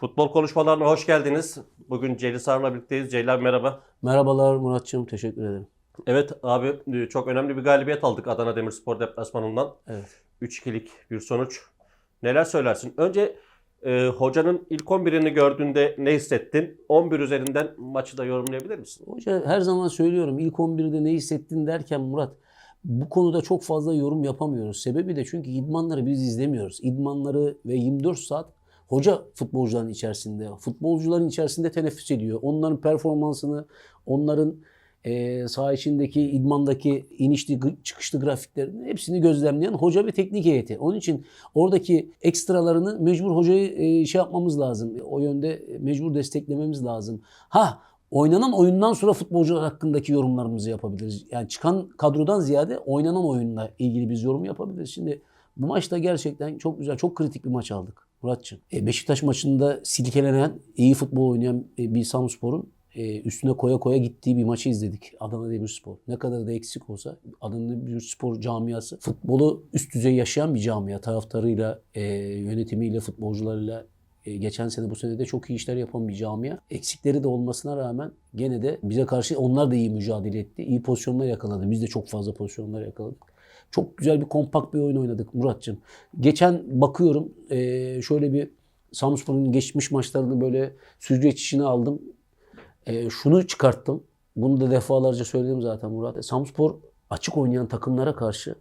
Futbol konuşmalarına hoş geldiniz. Bugün Celil Sarı'la birlikteyiz. Celil abi merhaba. Merhabalar Muratçığım, teşekkür ederim. Evet abi e, çok önemli bir galibiyet aldık Adana Demirspor deplasmanından. Evet. 3-2'lik bir sonuç. Neler söylersin? Önce e, hocanın ilk 11'ini gördüğünde ne hissettin? 11 üzerinden maçı da yorumlayabilir misin? Hoca her zaman söylüyorum ilk 11'de ne hissettin derken Murat bu konuda çok fazla yorum yapamıyoruz. Sebebi de çünkü idmanları biz izlemiyoruz. İdmanları ve 24 saat hoca futbolcuların içerisinde, futbolcuların içerisinde teneffüs ediyor. Onların performansını, onların e, saha içindeki, idmandaki inişli, çıkışlı grafiklerini hepsini gözlemleyen hoca ve teknik heyeti. Onun için oradaki ekstralarını mecbur hocayı e, şey yapmamız lazım. O yönde mecbur desteklememiz lazım. Ha oynanan oyundan sonra futbolcular hakkındaki yorumlarımızı yapabiliriz. Yani çıkan kadrodan ziyade oynanan oyunla ilgili biz yorum yapabiliriz. Şimdi bu maçta gerçekten çok güzel, çok kritik bir maç aldık Muratçım. E, Beşiktaş maçında silkelenen, iyi futbol oynayan e, bir Samspor'un e, üstüne koya koya gittiği bir maçı izledik. Adana Demirspor. Ne kadar da eksik olsa Adana Demirspor camiası futbolu üst düzey yaşayan bir camia. Taraftarıyla, e, yönetimiyle, futbolcularıyla e, geçen sene bu sene de çok iyi işler yapan bir camia. Eksikleri de olmasına rağmen gene de bize karşı onlar da iyi mücadele etti. İyi pozisyonlar yakaladı. Biz de çok fazla pozisyonlar yakaladık. Çok güzel bir kompakt bir oyun oynadık Muratçım. Geçen bakıyorum e, şöyle bir Samsun'un geçmiş maçlarını böyle süzgeç içine aldım. E, şunu çıkarttım. Bunu da defalarca söyledim zaten Murat. Samspor açık oynayan takımlara karşı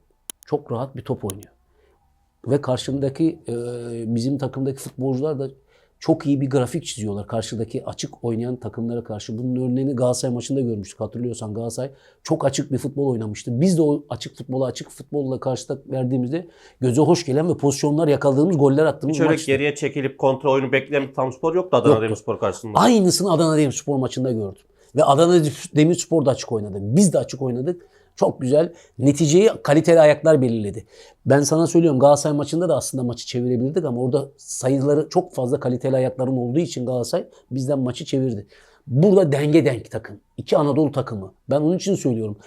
çok rahat bir top oynuyor. Ve karşımdaki e, bizim takımdaki futbolcular da çok iyi bir grafik çiziyorlar karşıdaki açık oynayan takımlara karşı. Bunun örneğini Galatasaray maçında görmüştük. Hatırlıyorsan Galatasaray çok açık bir futbol oynamıştı. Biz de o açık futbola açık futbolla karşıda verdiğimizde göze hoş gelen ve pozisyonlar yakaladığımız goller attığımız Şöyle maçtı. geriye çekilip kontrol oyunu bekleyen bir tam spor yoktu Adana. Demirspor karşısında. Aynısını Adana Demirspor maçında gördüm. Ve Adana Demirspor da açık oynadı. Biz de açık oynadık. Çok güzel. Neticeyi kaliteli ayaklar belirledi. Ben sana söylüyorum Galatasaray maçında da aslında maçı çevirebilirdik ama orada sayıları çok fazla kaliteli ayakların olduğu için Galatasaray bizden maçı çevirdi. Burada denge denk takım. İki Anadolu takımı. Ben onun için söylüyorum.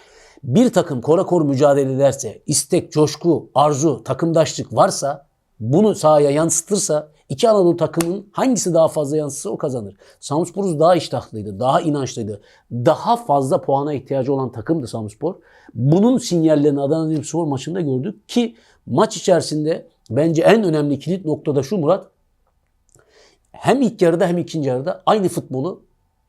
Bir takım kora kor mücadele ederse, istek, coşku, arzu, takımdaşlık varsa bunu sahaya yansıtırsa iki Anadolu takımın hangisi daha fazla yansıtırsa o kazanır. Samspor'uz daha iştahlıydı, daha inançlıydı. Daha fazla puana ihtiyacı olan takımdı Samspor. Bunun sinyallerini Adana Demirspor maçında gördük ki maç içerisinde bence en önemli kilit noktada şu Murat. Hem ilk yarıda hem ikinci yarıda aynı futbolu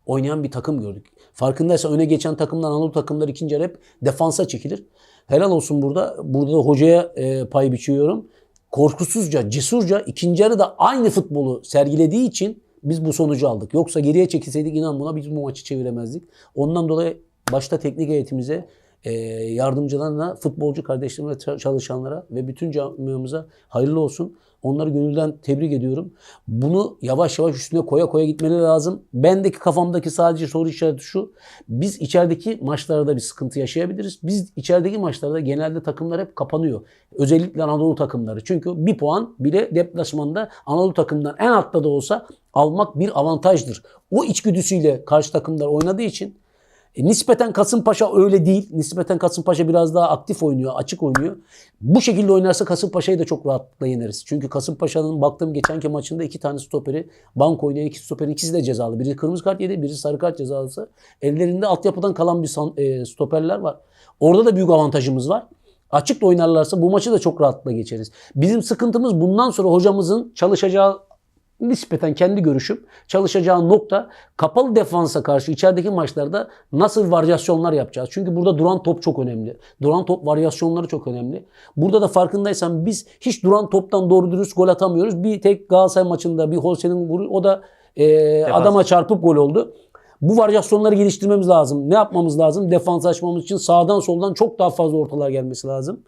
oynayan bir takım gördük. Farkındaysan öne geçen takımlar Anadolu takımları ikinci yarı hep defansa çekilir. Helal olsun burada. Burada da hocaya e, pay biçiyorum. Korkusuzca, cesurca ikinci yarı da aynı futbolu sergilediği için biz bu sonucu aldık. Yoksa geriye çekilseydik inan buna biz bu maçı çeviremezdik. Ondan dolayı başta teknik heyetimize, e, yardımcılarına, futbolcu kardeşlerime, ça- çalışanlara ve bütün camiamıza hayırlı olsun. Onları gönülden tebrik ediyorum. Bunu yavaş yavaş üstüne koya koya gitmeleri lazım. Bendeki kafamdaki sadece soru işareti şu. Biz içerideki maçlarda bir sıkıntı yaşayabiliriz. Biz içerideki maçlarda genelde takımlar hep kapanıyor. Özellikle Anadolu takımları. Çünkü bir puan bile deplasmanda Anadolu takımından en altta da olsa almak bir avantajdır. O içgüdüsüyle karşı takımlar oynadığı için e, nispeten Kasımpaşa öyle değil. Nispeten Kasımpaşa biraz daha aktif oynuyor, açık oynuyor. Bu şekilde oynarsa Kasımpaşa'yı da çok rahatlıkla yeneriz. Çünkü Kasımpaşa'nın baktığım geçenki maçında iki tane stoperi, bank oynayan iki stoperin ikisi de cezalı. Biri kırmızı kart yedi, biri sarı kart cezalısı. Ellerinde altyapıdan kalan bir e, stoperler var. Orada da büyük avantajımız var. Açık da oynarlarsa bu maçı da çok rahatlıkla geçeriz. Bizim sıkıntımız bundan sonra hocamızın çalışacağı nispeten kendi görüşüm çalışacağı nokta kapalı defansa karşı içerideki maçlarda nasıl varyasyonlar yapacağız. Çünkü burada duran top çok önemli. Duran top varyasyonları çok önemli. Burada da farkındaysan biz hiç duran toptan doğru dürüst gol atamıyoruz. Bir tek Galatasaray maçında bir Holse'nin vuru o da e, adama çarpıp gol oldu. Bu varyasyonları geliştirmemiz lazım. Ne yapmamız lazım? Defans açmamız için sağdan soldan çok daha fazla ortalar gelmesi lazım.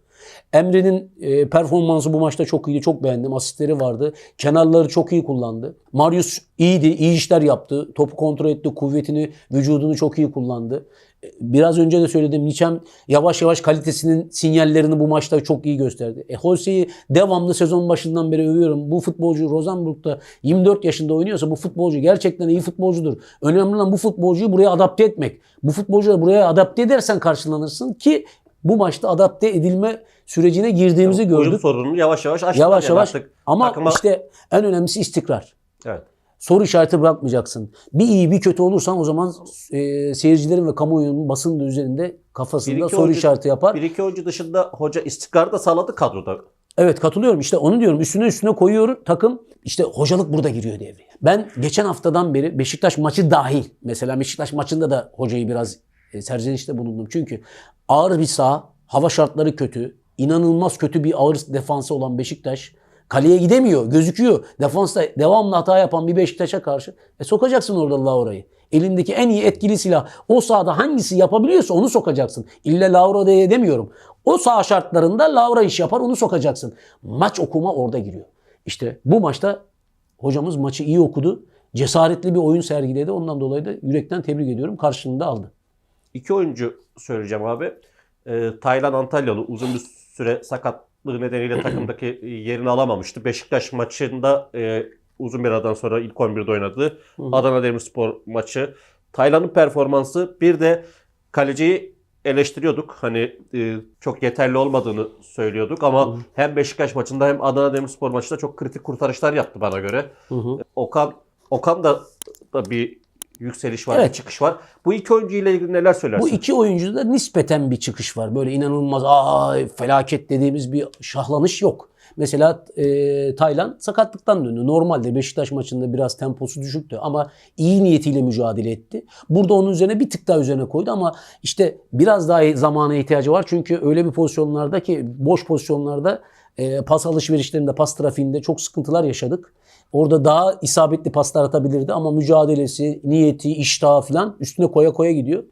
Emre'nin e, performansı bu maçta çok iyiydi. Çok beğendim. Asistleri vardı. Kenarları çok iyi kullandı. Marius iyiydi. iyi işler yaptı. Topu kontrol etti. Kuvvetini, vücudunu çok iyi kullandı. E, Biraz önce de söyledim. Niçem yavaş yavaş kalitesinin sinyallerini bu maçta çok iyi gösterdi. E, Holse'yi devamlı sezon başından beri övüyorum. Bu futbolcu Rosenborg'da 24 yaşında oynuyorsa bu futbolcu gerçekten iyi futbolcudur. Önemli olan bu futbolcuyu buraya adapte etmek. Bu futbolcuyu buraya adapte edersen karşılanırsın ki bu maçta adapte edilme sürecine girdiğimizi Uyum gördük. sorununu yavaş yavaş aştılar Yavaş yani yavaş artık ama takıma- işte en önemlisi istikrar. Evet. Soru işareti bırakmayacaksın. Bir iyi bir kötü olursan o zaman e, seyircilerin ve kamuoyunun basının da üzerinde kafasında soru oyuncu- işareti yapar. Bir iki oyuncu dışında hoca istikrar da sağladı kadroda. Evet katılıyorum. İşte onu diyorum. Üstüne üstüne koyuyor takım. İşte hocalık burada giriyor devreye. Ben geçen haftadan beri Beşiktaş maçı dahil. Mesela Beşiktaş maçında da hocayı biraz serzenişte bulundum. Çünkü ağır bir saha, hava şartları kötü, inanılmaz kötü bir ağır defansı olan Beşiktaş kaleye gidemiyor, gözüküyor. Defansta devamlı hata yapan bir Beşiktaş'a karşı e, sokacaksın orada Laura'yı. Elindeki en iyi etkili silah o sahada hangisi yapabiliyorsa onu sokacaksın. İlle Laura diye demiyorum. O saha şartlarında Laura iş yapar onu sokacaksın. Maç okuma orada giriyor. İşte bu maçta hocamız maçı iyi okudu. Cesaretli bir oyun sergiledi. Ondan dolayı da yürekten tebrik ediyorum. Karşılığında aldı. İki oyuncu söyleyeceğim abi. Ee, Taylan Antalyalı uzun bir süre sakatlığı nedeniyle takımdaki yerini alamamıştı. Beşiktaş maçında e, uzun bir aradan sonra ilk 11'de oynadı. Adana Demirspor maçı. Taylan'ın performansı bir de kaleciyi eleştiriyorduk. Hani e, çok yeterli olmadığını söylüyorduk ama hem Beşiktaş maçında hem Adana Demirspor maçında çok kritik kurtarışlar yaptı bana göre. Hı hı. Okan Okan da, da bir yükseliş var, Evet. bir çıkış var. Bu iki oyuncu ile ilgili neler Bu söylersin? iki oyuncuda nispeten bir çıkış var. Böyle inanılmaz ay felaket dediğimiz bir şahlanış yok. Mesela e, Taylan sakatlıktan döndü. Normalde Beşiktaş maçında biraz temposu düşüktü ama iyi niyetiyle mücadele etti. Burada onun üzerine bir tık daha üzerine koydu ama işte biraz daha zamana ihtiyacı var. Çünkü öyle bir pozisyonlarda ki boş pozisyonlarda e, pas alışverişlerinde, pas trafiğinde çok sıkıntılar yaşadık. Orada daha isabetli paslar atabilirdi ama mücadelesi, niyeti, iştahı falan üstüne koya koya gidiyor.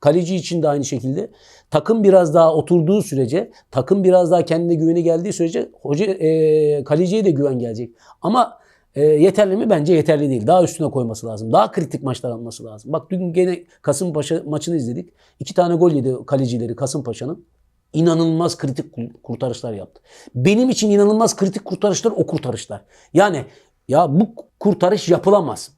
Kaleci için de aynı şekilde. Takım biraz daha oturduğu sürece, takım biraz daha kendine güveni geldiği sürece hoca e, kaleciye de güven gelecek. Ama e, yeterli mi? Bence yeterli değil. Daha üstüne koyması lazım. Daha kritik maçlar alması lazım. Bak dün gene Kasımpaşa maçını izledik. İki tane gol yedi kalecileri Kasımpaşa'nın. İnanılmaz kritik kur- kurtarışlar yaptı. Benim için inanılmaz kritik kurtarışlar o kurtarışlar. Yani ya bu kurtarış yapılamaz.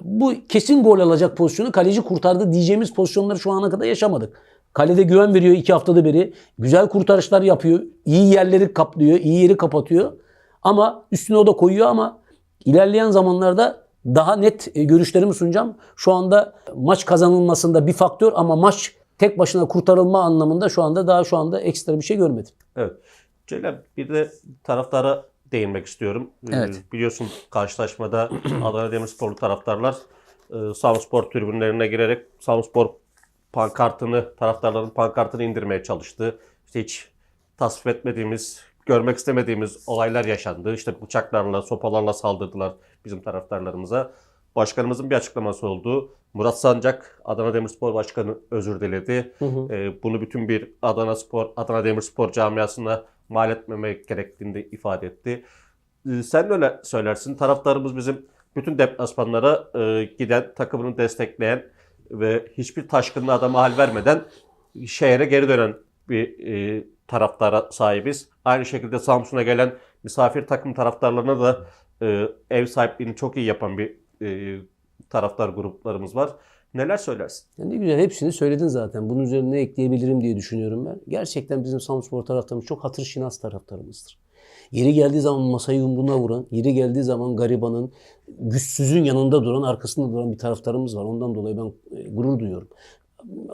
Bu kesin gol alacak pozisyonu kaleci kurtardı diyeceğimiz pozisyonları şu ana kadar yaşamadık. Kalede güven veriyor iki haftada beri. Güzel kurtarışlar yapıyor. iyi yerleri kaplıyor. iyi yeri kapatıyor. Ama üstüne o da koyuyor ama ilerleyen zamanlarda daha net e, görüşlerimi sunacağım. Şu anda maç kazanılmasında bir faktör ama maç tek başına kurtarılma anlamında şu anda daha şu anda ekstra bir şey görmedim. Evet. Celal bir de taraftara değinmek istiyorum. Ee, Evet. Biliyorsun karşılaşmada Adana Demirsporlu taraftarlar e, Samspor tribünlerine girerek Samspor pankartını, taraftarların pankartını indirmeye çalıştı. İşte hiç tasvip etmediğimiz, görmek istemediğimiz olaylar yaşandı. İşte bıçaklarla, sopalarla saldırdılar bizim taraftarlarımıza. Başkanımızın bir açıklaması oldu. Murat Sancak, Adana Demirspor Başkanı özür diledi. Ee, bunu bütün bir Adana Spor, Adana Demirspor camiasına mal etmemek gerektiğini de ifade etti. Ee, sen öyle söylersin. Taraftarımız bizim bütün deplasmanlara e, giden, takımını destekleyen ve hiçbir taşkınlığa da mahal vermeden şehre geri dönen bir e, taraftara sahibiz. Aynı şekilde Samsun'a gelen misafir takım taraftarlarına da e, ev sahipliğini çok iyi yapan bir e, taraftar gruplarımız var. Neler söylersin? Ya ne güzel hepsini söyledin zaten. Bunun üzerine ne ekleyebilirim diye düşünüyorum ben. Gerçekten bizim Samspor taraftarımız çok hatır şinas taraftarımızdır. Yeri geldiği zaman masayı yumruğuna vuran, yeri geldiği zaman garibanın, güçsüzün yanında duran, arkasında duran bir taraftarımız var. Ondan dolayı ben e, gurur duyuyorum.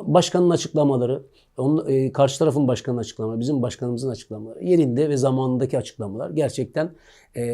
Başkanın açıklamaları, onun, e, karşı tarafın başkanının açıklamaları, bizim başkanımızın açıklamaları, yerinde ve zamanındaki açıklamalar gerçekten e,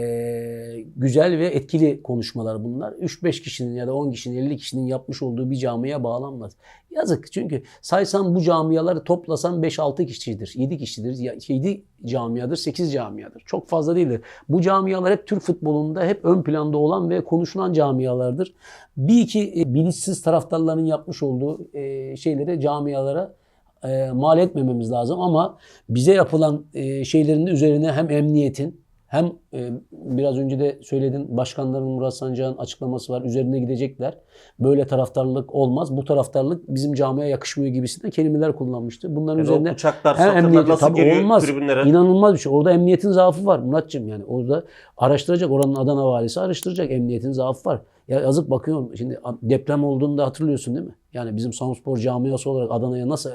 güzel ve etkili konuşmalar bunlar. 3-5 kişinin ya da 10 kişinin, 50 kişinin yapmış olduğu bir camiye bağlanmaz. Yazık çünkü saysan bu camiaları toplasan 5-6 kişidir, 7 kişidir, ya- 7 camiadır, 8 camiadır. Çok fazla değildir. Bu camialar hep Türk futbolunda hep ön planda olan ve konuşulan camialardır. Bir iki e, bilinçsiz taraftarların yapmış olduğu e, şeylere, camialara e, mal etmememiz lazım ama bize yapılan e, şeylerin üzerine hem emniyetin hem e, biraz önce de söyledin başkanların Murat Sancak'ın açıklaması var. Üzerine gidecekler. Böyle taraftarlık olmaz. Bu taraftarlık bizim camiye yakışmıyor gibisinden kelimeler kullanmıştı. Bunların Yani üzerine bıçaklar, hem emniyeti- nasıl tabii olmaz. tribünlere? İnanılmaz bir şey. Orada emniyetin zaafı var Muratcığım yani. Orada araştıracak. Oranın Adana valisi araştıracak. Emniyetin zaafı var. Ya yazık bakıyorum. Şimdi deprem olduğunda hatırlıyorsun değil mi? Yani bizim Samspor camiası olarak Adana'ya nasıl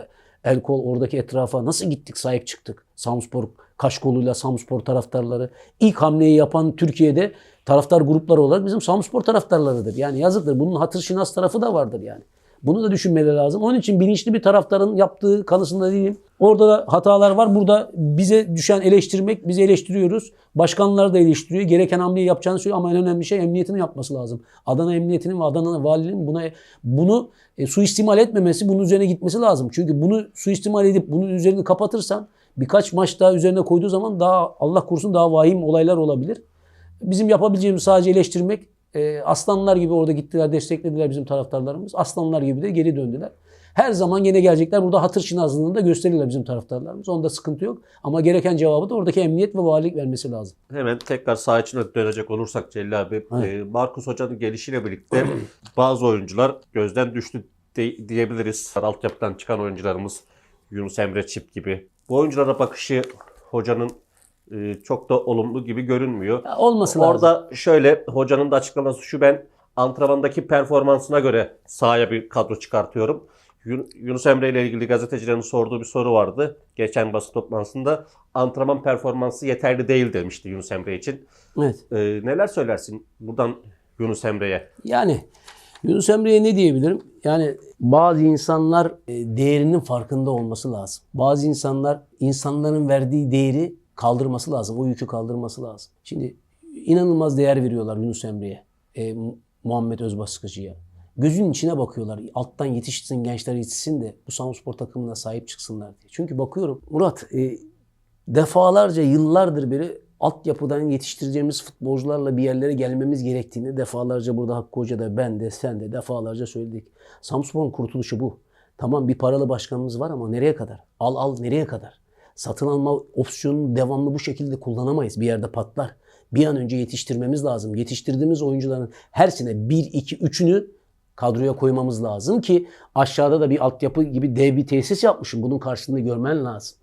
El kol oradaki etrafa nasıl gittik sahip çıktık. Samspor Kaşkolu'yla Samspor taraftarları. ilk hamleyi yapan Türkiye'de taraftar grupları olarak bizim Samspor taraftarlarıdır. Yani yazıktır. Bunun hatır şinas tarafı da vardır yani. Bunu da düşünmeleri lazım. Onun için bilinçli bir taraftarın yaptığı kanısında değilim. Orada da hatalar var. Burada bize düşen eleştirmek, biz eleştiriyoruz. Başkanlar da eleştiriyor. Gereken hamleyi yapacağını söylüyor ama en önemli şey emniyetinin yapması lazım. Adana Emniyetinin ve Adana Valiliğinin buna bunu e, suistimal etmemesi, bunun üzerine gitmesi lazım. Çünkü bunu suistimal edip bunun üzerini kapatırsan birkaç maç daha üzerine koyduğu zaman daha Allah korusun daha vahim olaylar olabilir. Bizim yapabileceğimiz sadece eleştirmek. E, aslanlar gibi orada gittiler, desteklediler bizim taraftarlarımız. Aslanlar gibi de geri döndüler. Her zaman yine gelecekler. Burada hatır şinazlığını da gösterirler bizim taraftarlarımız. Onda sıkıntı yok. Ama gereken cevabı da oradaki emniyet ve valilik vermesi lazım. Hemen tekrar saha içine dönecek olursak Celil abi. E, Markus Hoca'nın gelişiyle birlikte bazı oyuncular gözden düştü de- diyebiliriz. Altyapıdan çıkan oyuncularımız Yunus Emre Çip gibi. Bu oyunculara bakışı hocanın e, çok da olumlu gibi görünmüyor. Ya olması lazım. Orada şöyle hocanın da açıklaması şu ben antrenmandaki performansına göre sahaya bir kadro çıkartıyorum. Yun- Yunus Emre ile ilgili gazetecilerin sorduğu bir soru vardı. Geçen basın toplantısında antrenman performansı yeterli değil demişti Yunus Emre için. Evet. Ee, neler söylersin buradan Yunus Emre'ye? Yani Yunus Emre'ye ne diyebilirim? Yani bazı insanlar e, değerinin farkında olması lazım. Bazı insanlar insanların verdiği değeri kaldırması lazım. O yükü kaldırması lazım. Şimdi inanılmaz değer veriyorlar Yunus Emre'ye. e, Mu- Muhammed Özbaskıcı'ya. Gözünün içine bakıyorlar. Alttan yetişsin, gençler yetişsin de bu Samspor takımına sahip çıksınlar diye. Çünkü bakıyorum Murat e, defalarca yıllardır beri altyapıdan yetiştireceğimiz futbolcularla bir yerlere gelmemiz gerektiğini defalarca burada Hakkı Hoca da ben de sen de defalarca söyledik. Samspor'un kurtuluşu bu. Tamam bir paralı başkanımız var ama nereye kadar? Al al nereye kadar? Satın alma opsiyonunu devamlı bu şekilde kullanamayız. Bir yerde patlar. Bir an önce yetiştirmemiz lazım. Yetiştirdiğimiz oyuncuların her sene 1, 2, 3'ünü kadroya koymamız lazım ki aşağıda da bir altyapı gibi dev bir tesis yapmışım. Bunun karşılığını görmen lazım.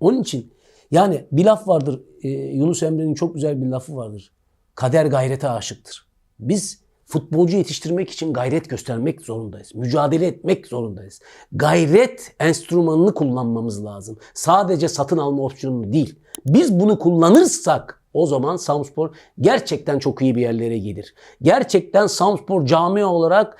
Onun için yani bir laf vardır. e, Yunus Emre'nin çok güzel bir lafı vardır. Kader gayrete aşıktır. Biz futbolcu yetiştirmek için gayret göstermek zorundayız. Mücadele etmek zorundayız. Gayret enstrümanını kullanmamız lazım. Sadece satın alma opsiyonunu değil. Biz bunu kullanırsak o zaman Samspor gerçekten çok iyi bir yerlere gelir. Gerçekten Samspor camia olarak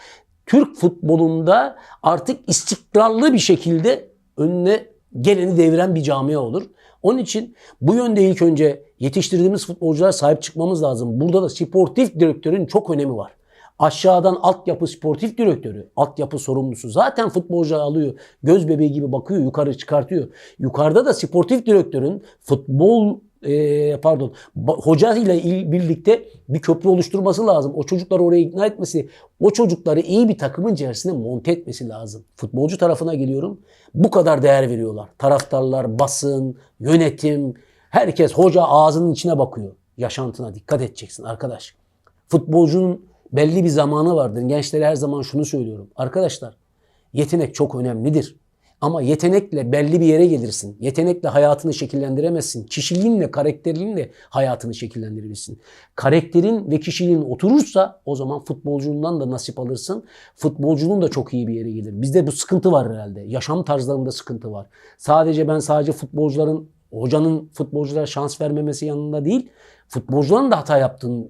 Türk futbolunda artık istikrarlı bir şekilde önüne geleni deviren bir camia olur. Onun için bu yönde ilk önce yetiştirdiğimiz futbolculara sahip çıkmamız lazım. Burada da sportif direktörün çok önemi var. Aşağıdan altyapı sportif direktörü, altyapı sorumlusu zaten futbolcu alıyor. Göz bebeği gibi bakıyor, yukarı çıkartıyor. Yukarıda da sportif direktörün futbol e, pardon hoca ile il- birlikte bir köprü oluşturması lazım. O çocukları oraya ikna etmesi, o çocukları iyi bir takımın içerisine monte etmesi lazım. Futbolcu tarafına geliyorum. Bu kadar değer veriyorlar. Taraftarlar, basın, yönetim, herkes hoca ağzının içine bakıyor. Yaşantına dikkat edeceksin arkadaş. Futbolcunun belli bir zamanı vardır. Gençlere her zaman şunu söylüyorum. Arkadaşlar yetenek çok önemlidir. Ama yetenekle belli bir yere gelirsin. Yetenekle hayatını şekillendiremezsin. Kişiliğinle, karakterliğinle hayatını şekillendirebilirsin. Karakterin ve kişiliğin oturursa o zaman futbolcundan da nasip alırsın. Futbolcunun da çok iyi bir yere gelir. Bizde bu sıkıntı var herhalde. Yaşam tarzlarında sıkıntı var. Sadece ben sadece futbolcuların, hocanın futbolculara şans vermemesi yanında değil, futbolcuların da hata yaptığını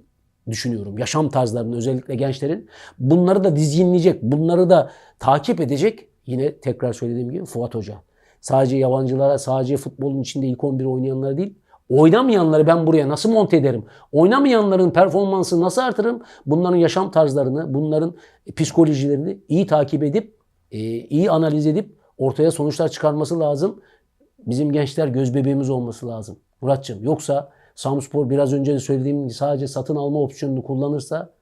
düşünüyorum. Yaşam tarzlarını özellikle gençlerin. Bunları da dizginleyecek, bunları da takip edecek yine tekrar söylediğim gibi Fuat Hoca. Sadece yabancılara, sadece futbolun içinde ilk 11 oynayanlara değil, oynamayanları ben buraya nasıl monte ederim? Oynamayanların performansını nasıl artırırım? Bunların yaşam tarzlarını, bunların psikolojilerini iyi takip edip, e, iyi analiz edip ortaya sonuçlar çıkarması lazım. Bizim gençler göz bebeğimiz olması lazım. Muratçım yoksa Samspor biraz önce de söylediğim gibi sadece satın alma opsiyonunu kullanırsa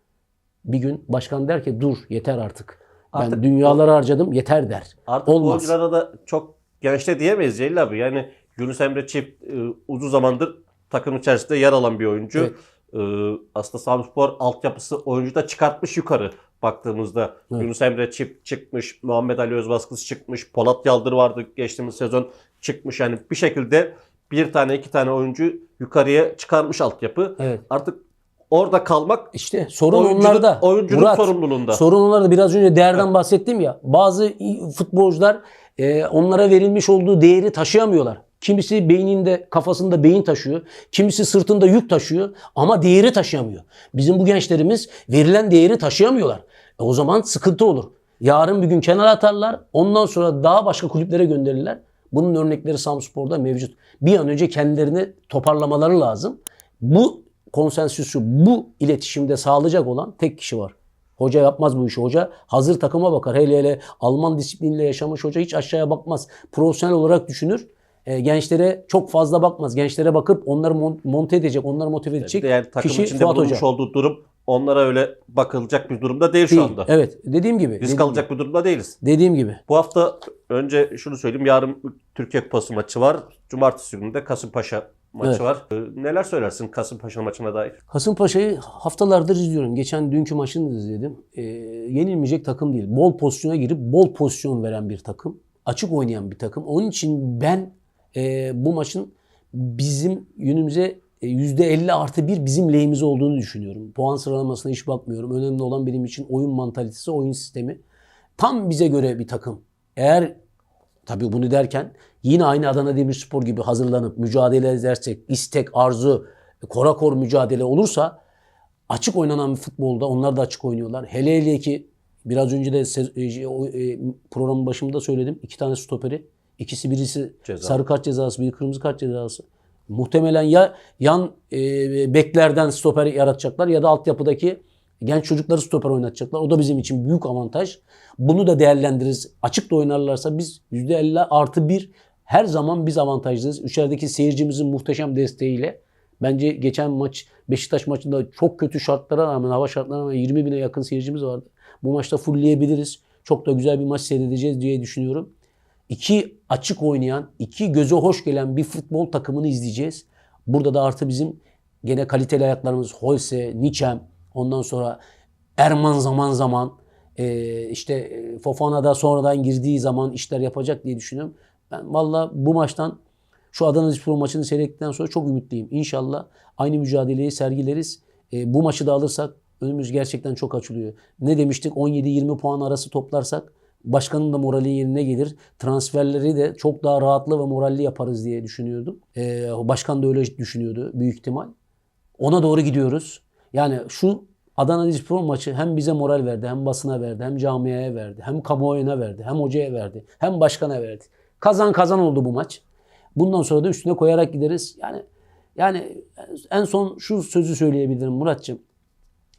bir gün başkan der ki dur yeter artık. Ben Artık dünyaları harcadım yeter der. Artık bu Olmaz. oyunculara da çok gençte diyemeyiz Celil abi. Yani Yunus Emre Çift e, uzun zamandır takım içerisinde yer alan bir oyuncu. Evet. E, aslında Samspor altyapısı oyuncu da çıkartmış yukarı baktığımızda. Evet. Yunus Emre Çift çıkmış, Muhammed Ali Özbaskısı çıkmış, Polat Yaldır vardı geçtiğimiz sezon çıkmış. Yani bir şekilde bir tane iki tane oyuncu yukarıya çıkarmış altyapı. Evet. Artık orada kalmak İşte sorun oyuncunun, onlarda. oyuncunun Murat, sorumluluğunda. Sorun onlarda. Biraz önce değerden bahsettim ya. Bazı futbolcular e, onlara verilmiş olduğu değeri taşıyamıyorlar. Kimisi beyninde, kafasında beyin taşıyor. Kimisi sırtında yük taşıyor ama değeri taşıyamıyor. Bizim bu gençlerimiz verilen değeri taşıyamıyorlar. E, o zaman sıkıntı olur. Yarın bir gün kenara atarlar. Ondan sonra daha başka kulüplere gönderirler. Bunun örnekleri Samspor'da mevcut. Bir an önce kendilerini toparlamaları lazım. Bu konsensüsü, bu iletişimde sağlayacak olan tek kişi var. Hoca yapmaz bu işi. Hoca hazır takıma bakar. Hele hele Alman disipliniyle yaşamış hoca hiç aşağıya bakmaz. Profesyonel olarak düşünür. E, gençlere çok fazla bakmaz. Gençlere bakıp onları mon- monte edecek, onları motive edecek yani takım kişi Fuat Hoca. olduğu durum onlara öyle bakılacak bir durumda değil, Değil. şu anda. Evet. Dediğim gibi. Risk dediğim alacak bir durumda değiliz. gibi. Dediğim gibi. Bu hafta önce şunu söyleyeyim. Yarın Türkiye Kupası maçı var. Cumartesi günü de Kasımpaşa maçı Evet. var. Ee, Neler söylersin Kasımpaşa maçına dair? Kasımpaşa'yı haftalardır izliyorum. Geçen dünkü maçını izledim. Ee, yenilmeyecek takım değil. Bol pozisyona girip bol pozisyon veren bir takım. Açık oynayan bir takım. Onun için ben e, bu maçın bizim yönümüze e, %50 artı 1 bizim lehimize olduğunu düşünüyorum. Puan sıralamasına hiç bakmıyorum. Önemli olan benim için oyun mantalitesi, oyun sistemi. Tam bize göre bir takım. Eğer Tabii bunu derken yine aynı Adana Demirspor gibi hazırlanıp mücadele edersek, istek, arzu, korakor mücadele olursa açık oynanan bir futbolda onlar da açık oynuyorlar. Hele hele ki biraz önce de e, e, programın başında söyledim. iki tane stoperi. İkisi birisi Ceza. sarı kart cezası, biri kırmızı kart cezası. Muhtemelen ya yan e, beklerden stoper yaratacaklar ya da altyapıdaki genç çocukları stoper oynatacaklar. O da bizim için büyük avantaj. Bunu da değerlendiririz. Açık da oynarlarsa biz %50 artı 1 her zaman biz avantajlıyız. İçerideki seyircimizin muhteşem desteğiyle bence geçen maç Beşiktaş maçında çok kötü şartlara rağmen hava şartlarına rağmen 20 bine yakın seyircimiz vardı. Bu maçta fullleyebiliriz. Çok da güzel bir maç seyredeceğiz diye düşünüyorum. İki açık oynayan, iki göze hoş gelen bir futbol takımını izleyeceğiz. Burada da artı bizim gene kaliteli ayaklarımız Holse, Niçem, ondan sonra Erman zaman zaman e, işte e, Fofana da sonradan girdiği zaman işler yapacak diye düşünüyorum. Ben valla bu maçtan şu Adana Spor maçını seyrettikten sonra çok ümitliyim. İnşallah aynı mücadeleyi sergileriz. E, bu maçı da alırsak önümüz gerçekten çok açılıyor. Ne demiştik? 17-20 puan arası toplarsak başkanın da morali yerine gelir. Transferleri de çok daha rahatlı ve moralli yaparız diye düşünüyordum. E, başkan da öyle düşünüyordu büyük ihtimal. Ona doğru gidiyoruz. Yani şu Adana Demirspor maçı hem bize moral verdi, hem basına verdi, hem camiaya verdi, hem kamuoyuna verdi, hem hocaya verdi, hem başkana verdi. Kazan kazan oldu bu maç. Bundan sonra da üstüne koyarak gideriz. Yani yani en son şu sözü söyleyebilirim Muratçım.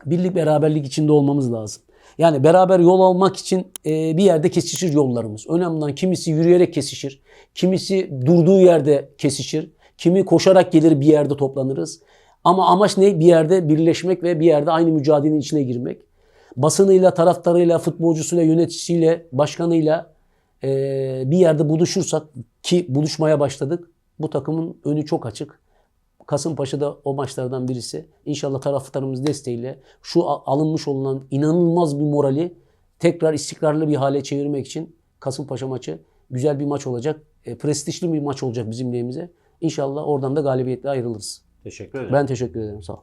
Birlik beraberlik içinde olmamız lazım. Yani beraber yol almak için e, bir yerde kesişir yollarımız. Önemli olan kimisi yürüyerek kesişir, kimisi durduğu yerde kesişir, kimi koşarak gelir bir yerde toplanırız. Ama amaç ne? Bir yerde birleşmek ve bir yerde aynı mücadelenin içine girmek. Basınıyla, taraftarıyla, futbolcusuyla, yöneticisiyle, başkanıyla e, bir yerde buluşursak ki buluşmaya başladık. Bu takımın önü çok açık. Kasımpaşa da o maçlardan birisi. İnşallah taraftarımız desteğiyle şu alınmış olunan inanılmaz bir morali tekrar istikrarlı bir hale çevirmek için Kasımpaşa maçı güzel bir maç olacak. E, prestijli bir maç olacak bizim lehimize. İnşallah oradan da galibiyetle ayrılırız. Teşekkür ederim. Ben teşekkür ederim. Sağ ol.